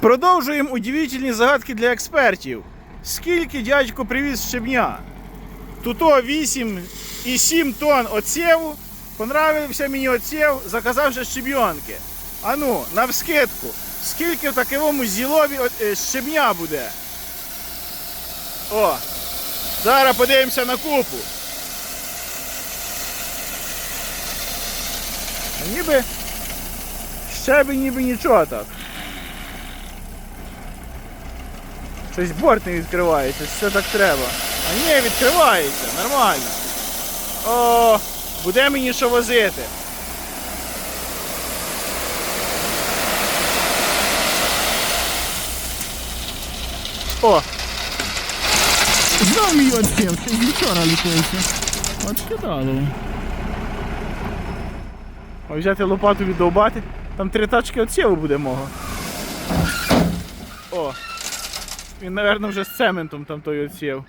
Продовжуємо удивительні загадки для експертів. Скільки дядько привіз щебня? Туто 8 і 7 тонн оцєву. Понравився мені оцєв, заказав ще щебйонки. А ну, навскидку, скільки в такому зілові е, щебня буде? О! Зараз подивимося на купу. Ніби щебень ніби нічого так. Щось борт не відкривається, все так треба. А ні, відкривається, нормально. О, буде мені що возити. О, Знов мій ще й вчора ліпився. От скидало. а взяти лопату віддовбати. Там три тачки отсєву буде мого. О. Він, мабуть, вже з цементом там той отсєв.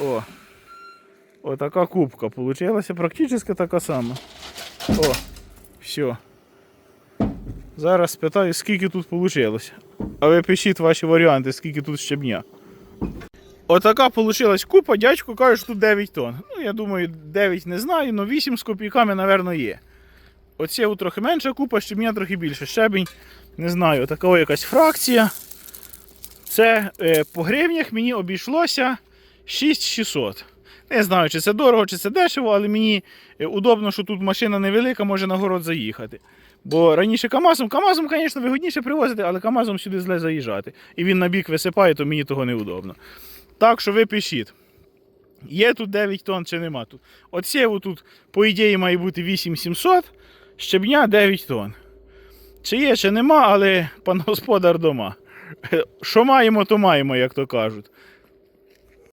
О. О, кубка. Получилася практично така сама. О, все. Зараз спитаю, скільки тут вийшло. А ви пишіть ваші варіанти, скільки тут щебня. Отака получилась купа, дядько каже, що тут 9 тонн. Ну, я думаю, 9 не знаю, але 8 з копійками, напевно, є. Оце трохи менша купа, щебня трохи більше. Щебінь, не знаю, така якась фракція. Це е, по гривнях мені обійшлося 6600. Не знаю, чи це дорого, чи це дешево, але мені е, удобно, що тут машина невелика, може на город заїхати. Бо раніше КАМАЗом, КАМАЗом, звісно, вигідніше привозити, але КАМАЗом сюди зле заїжджати. І він на бік висипає, то мені того неудобно. Так що ви пишіть. Є тут 9 тонн чи нема тут. Оцєву тут, по ідеї, має бути 8700, щебня 9 тонн. Чи є, чи нема, але пан господар дома. Що маємо, то маємо, як то кажуть.